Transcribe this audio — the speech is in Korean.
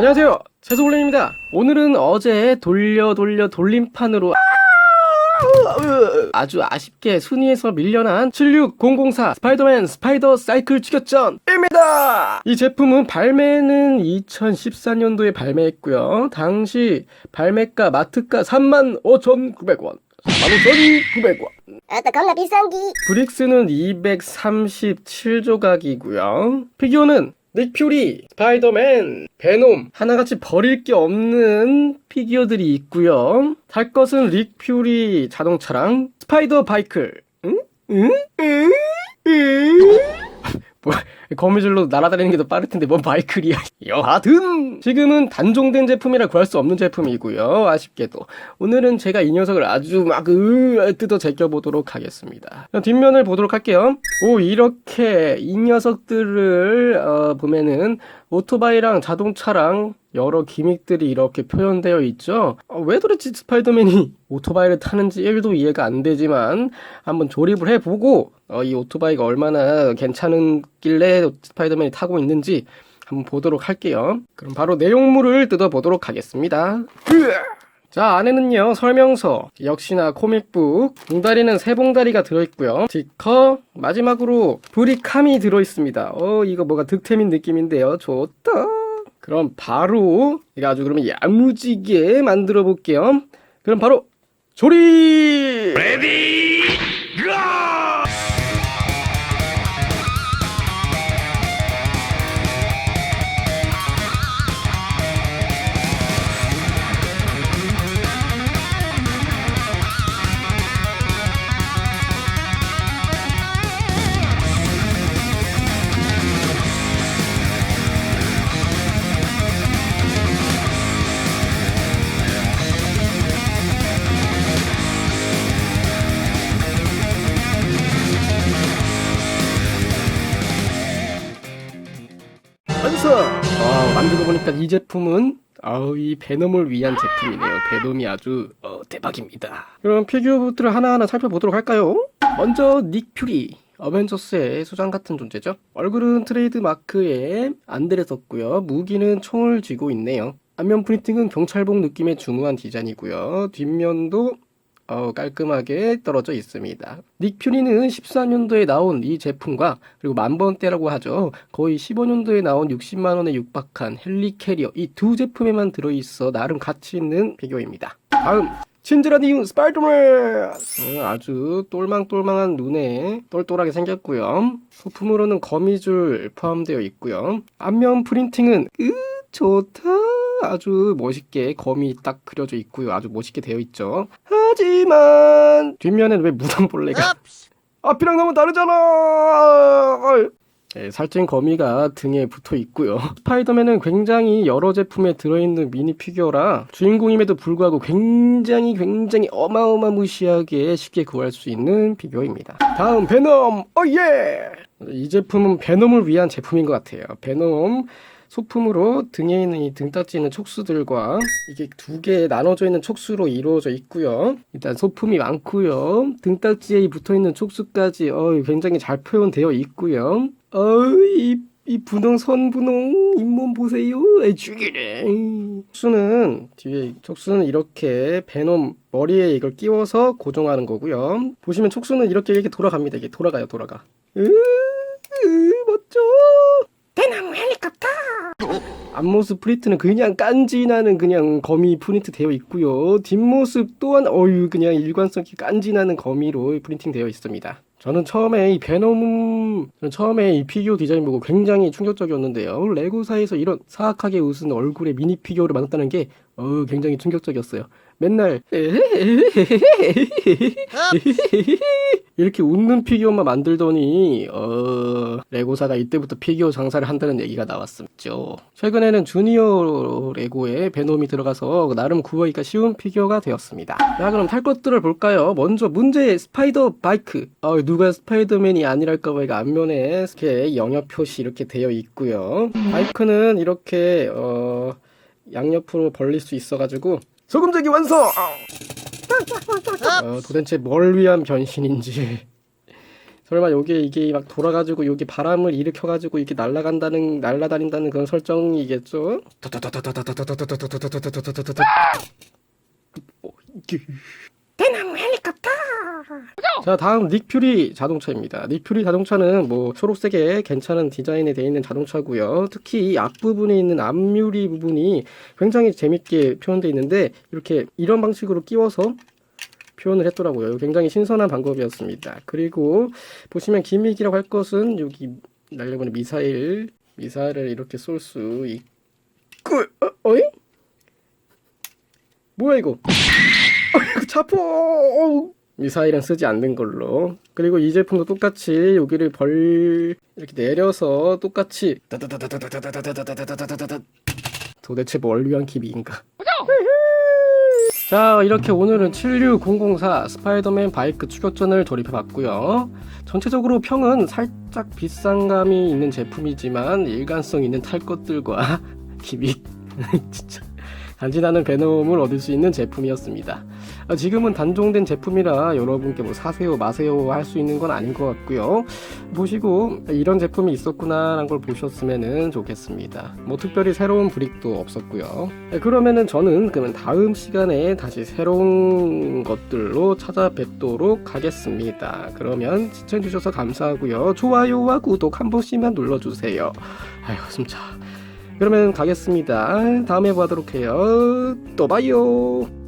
안녕하세요. 채소골렘입니다. 오늘은 어제 돌려 돌려 돌림판으로 아주 아쉽게 순위에서 밀려난 76004 스파이더맨 스파이더 사이클 추격전입니다. 이 제품은 발매는 2014년도에 발매했고요. 당시 발매가 마트가 35,900원. 35,900원. 아따 겁나 비싼 기 브릭스는 237조각이고요. 피규어는 닉 퓨리, 스파이더맨, 베놈 하나같이 버릴 게 없는 피규어들이 있고요. 탈 것은 릭 퓨리 자동차랑 스파이더 바이클. 응? 응? 응? 응? 뭐 거미줄로 날아다니는 게 더 빠를 텐데 뭔 바이클이야. 여하튼 지금은 단종된 제품이라 구할 수 없는 제품이고요. 아쉽게도 오늘은 제가 이 녀석을 아주 막 으, 뜯어 제껴 보도록 하겠습니다. 뒷면을 보도록 할게요. 오 이렇게 이 녀석들을 어, 보면은 오토바이랑 자동차랑 여러 기믹들이 이렇게 표현되어 있죠. 어, 왜 도대체 스파이더맨이 오토바이를 타는지 1도 이해가 안 되지만 한번 조립을 해보고 어, 이 오토바이가 얼마나 괜찮은길래 스파이더맨이 타고 있는지 한번 보도록 할게요. 그럼 바로 내용물을 뜯어보도록 하겠습니다. 자, 안에는요, 설명서, 역시나 코믹북, 봉다리는 세 봉다리가 들어있고요. 스티커, 마지막으로 브리캄이 들어있습니다. 어, 이거 뭐가 득템인 느낌인데요. 좋다. 그럼 바로, 이거 아주 그러면 야무지게 만들어 볼게요. 그럼 바로, 조립! 어, 만들고 보니까 이 제품은 아우 이 베놈을 위한 제품이네요. 베놈이 아주 어, 대박입니다. 그럼 피규어부터를 하나하나 살펴보도록 할까요? 먼저 닉 퓨리. 어벤져스의 수장 같은 존재죠. 얼굴은 트레이드 마크에 안대를 썼고요. 무기는 총을 쥐고 있네요. 앞면 프린팅은 경찰복 느낌의 중후한 디자인이고요. 뒷면도 어, 깔끔하게 떨어져 있습니다. 닉 퓨리는 14년도에 나온 이 제품과 그리고 만번대라고 하죠. 거의 15년도에 나온 60만 원에 육박한 헬리 캐리어 이 두 제품에만 들어있어 나름 가치 있는 피규어입니다. 다음 친절한 이유 스파이더맨 어, 아주 똘망똘망한 눈에 똘똘하게 생겼고요. 소품으로는 거미줄 포함되어 있고요. 앞면 프린팅은 으 좋다. 아주 멋있게 검이 딱 그려져 있고요. 아주 멋있게 되어 있죠. 하지만 뒷면엔 왜 무당벌레가 앞이랑 너무 다르잖아. 네, 살찐 거미가 등에 붙어 있고요. 스파이더맨은 굉장히 여러 제품에 들어있는 미니 피규어라 주인공임에도 불구하고 굉장히 굉장히 어마어마무시하게 쉽게 구할 수 있는 피규어입니다. 다음 베놈, 어예! 이 제품은 베놈을 위한 제품인 것 같아요. 베놈 소품으로 등에 있는 이 등딱지 있는 촉수들과 이게 두 개 나눠져 있는 촉수로 이루어져 있고요. 일단 소품이 많고요. 등딱지에 붙어 있는 촉수까지 어, 굉장히 잘 표현되어 있고요. 어, 이, 이 분홍 선분홍 잇몸 보세요. 에, 죽이네. 촉수는 뒤에 촉수는 이렇게 베놈 머리에 이걸 끼워서 고정하는 거고요. 보시면 촉수는 이렇게 이렇게 돌아갑니다. 이게 돌아가요, 돌아가. 으, 으, 멋져. 대나무 헬리콥터. 앞모습 프린트는 그냥 깐지나는 그냥 거미 프린트 되어 있고요. 뒷모습 또한 어유 그냥 일관성 있게 깐지나는 거미로 프린팅 되어 있습니다. 저는 처음에 이 베놈 저는 처음에 이 피규어 디자인 보고 굉장히 충격적이었는데요. 레고사에서 이런 사악하게 웃은 얼굴의 미니 피규어를 만났다는 게 어, 굉장히 충격적이었어요. 맨날 이렇게 웃는 피규어만 만들더니 어, 레고사가 이때부터 피규어 장사를 한다는 얘기가 나왔었죠. 최근에는 주니어 레고에 베놈이 들어가서 나름 구하기가 쉬운 피규어가 되었습니다. 자 그럼 탈 것들을 볼까요? 먼저 문제의 스파이더 바이크. 어, 누가 스파이더맨이 아니랄까봐 이거 앞면에 이렇게 영역 표시 이렇게 되어 있고요. 바이크는 이렇게 어, 양옆으로 벌릴 수 있어가지고 소금제기 완성! 어, 도대체 뭘 위한 변신인지 설마 요게 이게 막 돌아가지고 요게 바람을 일으켜가지고 이렇게 날아간다는 날아다닌다는 그런 설정이겠죠? 자 다음 닉퓨리 자동차입니다. 닉퓨리 자동차는 뭐 초록색에 괜찮은 디자인이 되어 있는 자동차고요. 특히 이 앞부분에 있는 앞유리 부분이 굉장히 재밌게 표현되어 있는데 이렇게 이런 방식으로 끼워서 표현을 했더라고요. 굉장히 신선한 방법이었습니다. 그리고 보시면 기믹이라고 할 것은 여기 날려보는 미사일 미사일을 이렇게 쏠 수 있고 어, 어이? 뭐야 이거? 어, 차포 어우. 미사일은 쓰지 않는 걸로. 그리고 이 제품도 똑같이 여기를 벌 이렇게 내려서 똑같이 도대체 뭘 위한 기믹인가? 자 이렇게 오늘은 76004 스파이더맨 바이크 추격전을 돌입해봤고요 전체적으로 평은 살짝 비싼 감이 있는 제품이지만 일관성 있는 탈 것들과 기믹 진짜 간지나는 베놈을 얻을 수 있는 제품이었습니다 아, 지금은 단종된 제품이라 여러분께 뭐 사세요 마세요 할 수 있는 건 아닌 것 같고요. 보시고 이런 제품이 있었구나라는 걸 보셨으면 좋겠습니다. 뭐 특별히 새로운 브릭도 없었고요. 네, 그러면은 저는 그러면 다음 시간에 다시 새로운 것들로 찾아뵙도록 하겠습니다. 그러면 시청해주셔서 감사하고요. 좋아요와 구독 한 번씩만 눌러주세요. 아휴 숨차. 그러면 가겠습니다. 다음에 보도록 해요. 또 봐요